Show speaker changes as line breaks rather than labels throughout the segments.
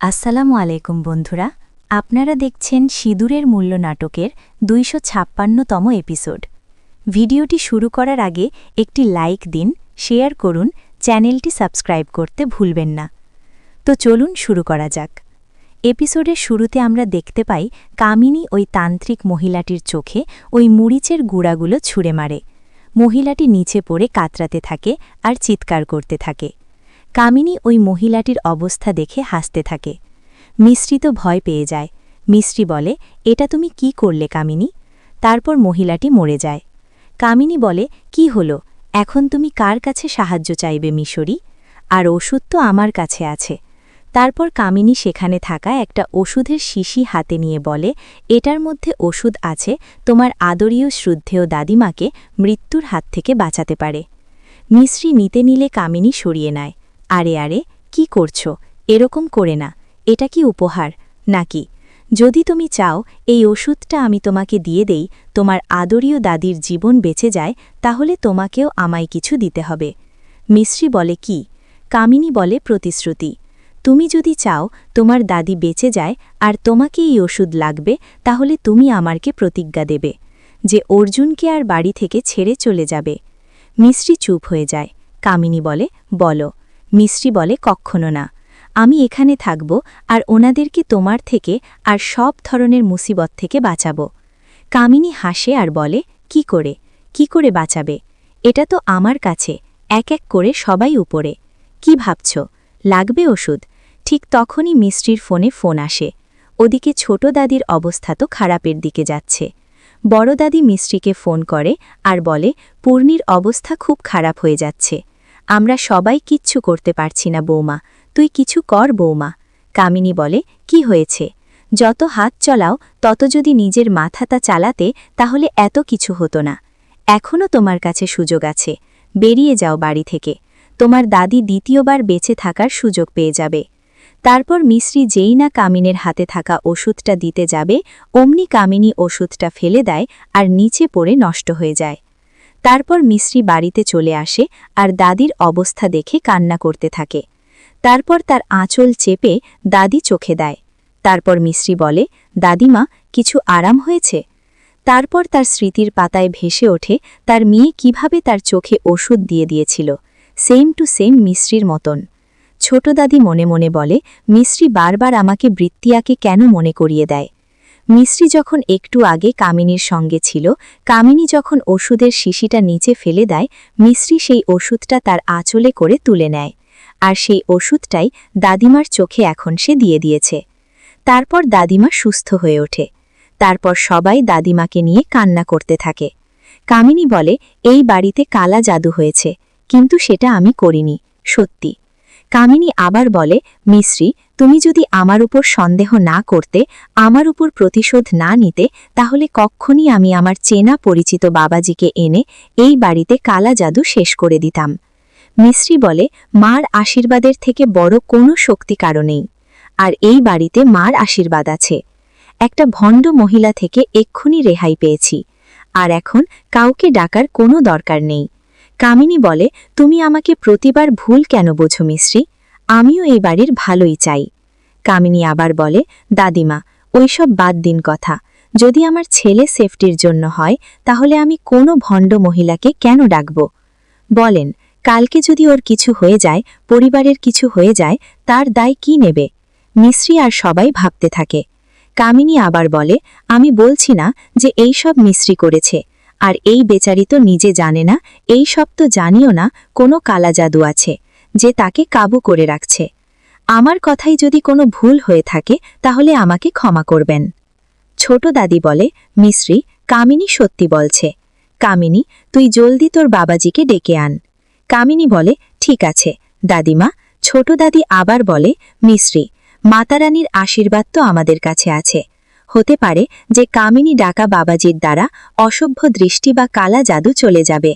আসসালামু আলাইকুম বন্ধুরা, আপনারা দেখছেন সিঁদুরের মূল্য নাটকের দুইশো ছাপ্পান্নতম এপিসোড। ভিডিওটি শুরু করার আগে একটি লাইক দিন, শেয়ার করুন, চ্যানেলটি সাবস্ক্রাইব করতে ভুলবেন না। তো চলুন শুরু করা যাক। এপিসোডের শুরুতে আমরা দেখতে পাই কামিনী ওই তান্ত্রিক মহিলাটির চোখে ওই মুড়িচের গুঁড়াগুলো ছুঁড়ে মারে। মহিলাটি নিচে পড়ে কাতরাতে থাকে আর চিৎকার করতে থাকে। কামিনী ওই মহিলাটির অবস্থা দেখে হাসতে থাকে। মিশ্রি তো ভয় পেয়ে যায়। মিশ্রি বলে, এটা তুমি কি করলে কামিনী? তারপর মহিলাটি মরে যায়। কামিনী বলে, কি হলো? এখন তুমি কার কাছে সাহায্য চাইবে মিশরি? আর ওষুধ তো আমার কাছে আছে। তারপর কামিনী সেখানে থাকা একটা ওষুধের শিশি হাতে নিয়ে বলে, এটার মধ্যে ওষুধ আছে, তোমার আদরীয় শ্রদ্ধেয় দাদিমাকে মৃত্যুর হাত থেকে বাঁচাতে পারে। মিশ্রি নিতে নিলে কামিনী সরিয়ে নেয়। আরে আরে, কি করছ? এরকম করে না। এটা কি উপহার? নাকি? যদি তুমি চাও, এই ওষুধটা আমি তোমাকে দিয়ে দেই, তোমার আদরীয় দাদির জীবন বেঁচে যায়, তাহলে তোমাকেও আমায় কিছু দিতে হবে। মিশ্রি বলে কি? কামিনী বলে প্রতিশ্রুতি। তুমি যদি চাও, তোমার দাদি বেঁচে যায়, আর তোমাকে এই ওষুধ লাগবে, তাহলে তুমি আমারকে প্রতিজ্ঞা দেবে যে অর্জুনকে আর বাড়ি থেকে ছেড়ে চলে যাবে। মিশ্রি চুপ হয়ে যায়। কামিনী বলে, বলো। মিশ্রি বলে কক্ষণো না। আমি এখানে থাকব আর ওনাদেরকে তোমার থেকে আর সব ধরনের মুসিবত থেকে বাঁচাবো। কামিনী হাসে আর বলে, কি করে? কি করে বাঁচাবে? এটা তো আমার কাছে, এক এক করে সবাই উপরে। কি ভাবছ? লাগবে ওষুধ? ঠিক তখনই মিষ্টির ফোনে ফোন আসে। ওদিকে ছোট দাদির অবস্থা তো খারাপের দিকে যাচ্ছে। বড় দাদি মিষ্টিকে ফোন করে আর বলে, পূর্ণির অবস্থা খুব খারাপ হয়ে যাচ্ছে। আমরা সবাই কিচ্ছু করতে পারছি না, বৌমা। তুই কিছু কর, বৌমা। কামিনী বলে, কি হয়েছে? যত হাত চলাও, তত যদি নিজের মাথাটা চালাতে, তাহলে এত কিছু হতো না। এখনও তোমার কাছে সুযোগ আছে। বেরিয়ে যাও বাড়ি থেকে। তোমার দাদি দ্বিতীয়বার বেঁচে থাকার সুযোগ পেয়ে যাবে। তারপর মিশ্রি যেই না কামিনের হাতে থাকা ওষুধটা দিতে যাবে, অমনি কামিনী ওষুধটা ফেলে দেয় আর নিচে পড়ে নষ্ট হয়ে যায়। তারপর মিশ্রি বাড়িতে চলে আসে আর দাদির অবস্থা দেখে কান্না করতে থাকে। তারপর তার আঁচল চেপে দাদি চোখে দেয়। তারপর মিশ্রি বলে, দাদিমা, কিছু আরাম হয়েছে? তারপর তার স্মৃতির পাতায় ভেসে ওঠে তার মেয়ে কীভাবে তার চোখে ওষুধ দিয়ে দিয়েছিল। সেম টু সেম মিশ্রির মতন। ছোট দাদি মনে মনে বলে, মিশ্রি বারবার আমাকে বৃত্তিয়াকে কেন মনে করিয়ে দেয়? মিশ্রি যখন একটু আগে কামিনীর সঙ্গে ছিল, কামিনী যখন ওষুধের শিশিটা নিচে ফেলে দেয়, মিশ্রি সেই ওষুধটা তার আঁচলে করে তুলে নেয়। আর সেই ওষুধটাই দাদিমার চোখে এখন সে দিয়ে দিয়েছে। তারপর দাদিমা সুস্থ হয়ে ওঠে। তারপর সবাই দাদিমাকে নিয়ে কান্না করতে থাকে। কামিনী বলে, এই বাড়িতে কালা জাদু হয়েছে, কিন্তু সেটা আমি করিনি, সত্যি। কামিনী আবার বলে, মিশ্রি তুমি যদি আমার উপর সন্দেহ না করতে, আমার উপর প্রতিশোধ না নিতে, তাহলে কক্ষণই আমি আমার চেনা পরিচিত বাবাজিকে এনে এই বাড়িতে কালা জাদু শেষ করে দিতাম। মিশ্রি বলে, মার আশীর্বাদের থেকে বড় কোনো শক্তি কারণেই আর এই বাড়িতে মার আশীর্বাদ আছে। একটা ভণ্ড মহিলা থেকে এক্ষুনি রেহাই পেয়েছি। আর এখন কাউকে ডাকার কোনো দরকার নেই। কামিনী বলে, তুমি আমাকে প্রতিবার ভুল কেন বোঝো মিশ্রি? আমিও এই বাড়ির ভালোই চাই। কামিনী আবার বলে, দাদিমা, ওইসব বাদ দিন কথা। যদি আমার ছেলে সেফটির জন্য হয়, তাহলে আমি কোনো ভণ্ড মহিলাকে কেন ডাকব? বলেন, কালকে যদি ওর কিছু হয়ে যায়, পরিবারের কিছু হয়ে যায়, তার দায় কি নেবে? মিশ্রি আর সবাই ভাবতে থাকে। কামিনী আবার বলে, আমি বলছি না যে এই সব মিশ্রি করেছে, আর এই বেচারি তো নিজে জানে না, এই সব তো জানিও না, কোনো কালা জাদু আছে। যে তাকে কাবু করে রাখছে। আমার কথাই যদি কোনো ভুল হয়ে থাকে, তাহলে আমাকে ক্ষমা করবেন। ছোট দাদি বলে, মিশ্রি, কামিনী সত্যি বলছে। কামিনী, তুই জলদি তোর বাবাজিকে ডেকে আন। কামিনী বলে, ঠিক আছে। দাদিমা, ছোট দাদি আবার বলে, মিশ্রি, মাতারানীর আশীর্বাদ তো আমাদের কাছে আছে। হতে পারে যে কামিনী ডাকা বাবাজির দ্বারা অসভ্য দৃষ্টি বা কালা জাদু চলে যাবে।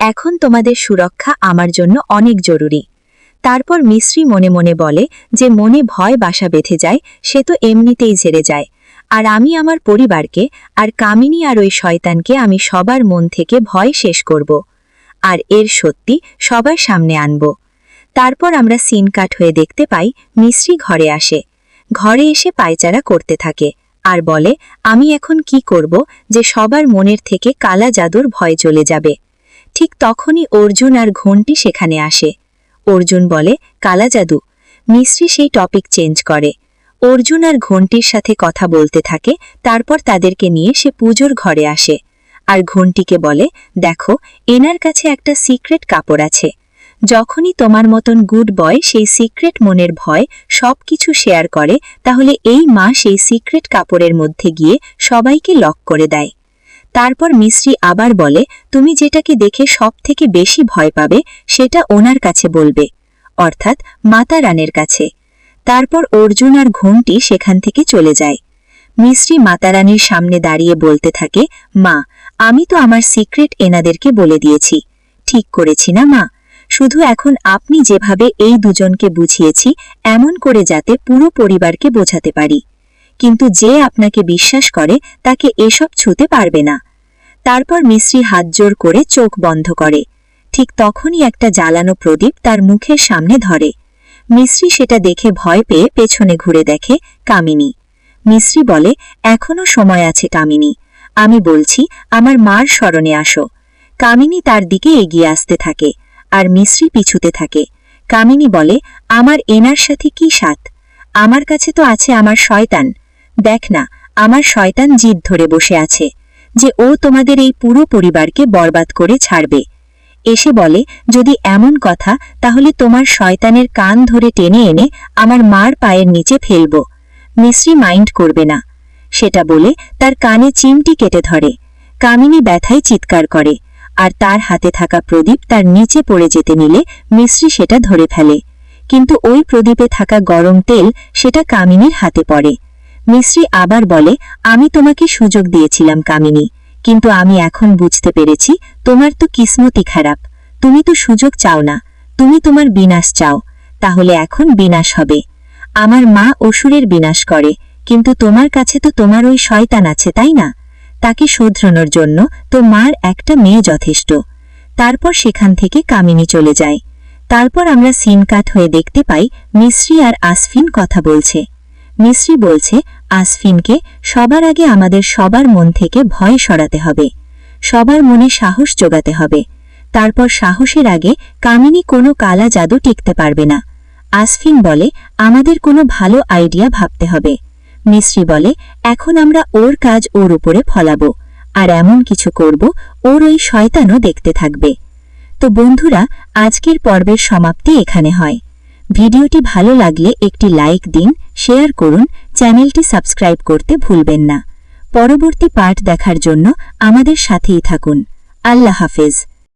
এখন তোমাদের সুরক্ষা আমার জন্য অনেক জরুরি। তারপর মিশ্রি মনে মনে বলে যে মনে ভয় বাসা বেঁধে যায়, সে তো এমনিতেই ঝেড়ে যায়। আর আমি আমার পরিবারকে, আর কামিনী আর ওই শয়তানকে আমি সবার মন থেকে ভয় শেষ করব। আর এর সত্যি সবার সামনে আনব। তারপর আমরা সিন কাট হয়ে দেখতে পাই মিশ্রি ঘরে আসে। ঘরে এসে পায়চারা করতে থাকে আর বলে, আমি এখন কি করব যে সবার মনের থেকে কালা জাদুর ভয় চলে যাবে? ঠিক তখনই অর্জুন আর ঘন্টি সেখানে আসে। অর্জুন বলে, কালা জাদু। মিশ্রি সেই টপিক চেঞ্জ করে। অর্জুন আর ঘন্টির সাথে কথা বলতে থাকে, তারপর তাদেরকে নিয়ে সে পুজোর ঘরে আসে। আর ঘন্টিকে বলে, দেখো, এনার কাছে একটা সিক্রেট কাপড় আছে। যখনই তোমার মতন গুড বয় সেই সিক্রেট মনের ভয় সব কিছু শেয়ার করে, তাহলে এই মা সেই সিক্রেট কাপড়ের মধ্যে গিয়ে সবাইকে লক করে দেয়। তারপর মিশ্রি আবার বলে, তুমি যেটাকে দেখে সব থেকে বেশি ভয় পাবে, সেটা ওনার কাছে বলবে। অর্থাৎ মাতা রানের কাছে। তারপর অর্জুন আর ঘন্টি সেখান থেকে চলে যায়। মিশ্রি মাতারানীর সামনে দাঁড়িয়ে বলতে থাকে, মা, আমি তো আমার সিক্রেট এনাদেরকে বলে দিয়েছি। ঠিক করেছি না, মা। শুধু এখন আপনি যেভাবে এই দুজনকে বুঝিয়েছি, এমন করে যাতে পুরো পরিবারকে বোঝাতে পারি। কিন্তু যে আপনাকে বিশ্বাস করে, তাকে এসব ছুতে পারবে না। তারপর মিশ্রি হাত জোর করে চোখ বন্ধ করে। ঠিক তখনই একটা জ্বালানো প্রদীপ তার মুখের সামনে ধরে। মিশ্রি সেটা দেখে ভয় পেয়ে পেছনে ঘুরে দেখে কামিনী। মিশ্রি বলে, এখনও সময় আছে কামিনী। আমি বলছি, আমার মার স্মরণে আসো। কামিনী তার দিকে এগিয়ে আসতে থাকে আর মিশ্রি পিছুতে থাকে। কামিনী বলে, আমার এনার সাথে কি সাত? আমার কাছে তো আছে আমার শয়তান। দেখ না, আমার শয়তান জিদ ধরে বসে আছে। যে ও তোমাদের এই পুরো পরিবারকে বরবাদ করে ছাড়বে। এসে বলে, যদি এমন কথা, তাহলে তোমার শয়তানের কান ধরে টেনে এনে আমার মার পায়ের নিচে ফেলব। মিশ্রি মাইন্ড করবে না। সেটা বলে তার কানে চিমটি কেটে ধরে। কামিনী ব্যথায় চিৎকার করে। আর তার হাতে থাকা প্রদীপ তার নিচে পড়ে যেতে নিলে মিশ্রি সেটা ধরে ফেলে। কিন্তু ওই প্রদীপে থাকা গরম তেল সেটা কামিনীর হাতে পড়ে। মিশ্রি আবার বলে, আমি তোমাকে সুযোগ দিয়েছিলাম, কামিনী। কিন্তু আমি এখন বুঝতে পেরেছি, তোমার তো কিসমতি খারাপ। তুমি তো সুযোগ চাও না। তুমি তোমার বিনাশ চাও। তাহলে এখন বিনাশ হবে। আমার মা অসুরের বিনাশ করে, কিন্তু তোমার কাছে তো তোমার ওই শয়তান আছে, তাই না? তাকে শোধরানোর জন্য তো মার একটা মেয়ে যথেষ্ট। তারপর সেখান থেকে কামিনী চলে যায়। তারপর আমরা সিন কাট হয়ে দেখতে পাই মিশ্রি আর আসফিন কথা বলছে। মিশ্রি বলছে আসফিনকে সবার আগে আমাদের সবার মন থেকে ভয় সরাতে হবে। সবার মনে সাহস যোগাতে হবে। তারপর সাহসের আগে কামিনী কোনো কালা জাদু টিকতে পারবে না। আসফিন বলে, আমাদের কোনো ভালো আইডিয়া ভাবতে হবে। মিশ্রি বলে, এখন আমরা ওর কাজ ওর উপরে ফলাবো, আর এমন কিছু করব ওর ওই শয়তানও দেখতে থাকবে। তো বন্ধুরা, আজকের পর্বের সমাপ্তি এখানে হয়। ভিডিওটি ভালো লাগলে একটি লাইক দিন, শেয়ার করুন চ্যানেলটি সাবস্ক্রাইব করতে ভুলবেন না। পরবর্তী পাঠ দেখার জন্য আমাদের সাথেই থাকুন। আল্লাহ হাফেজ।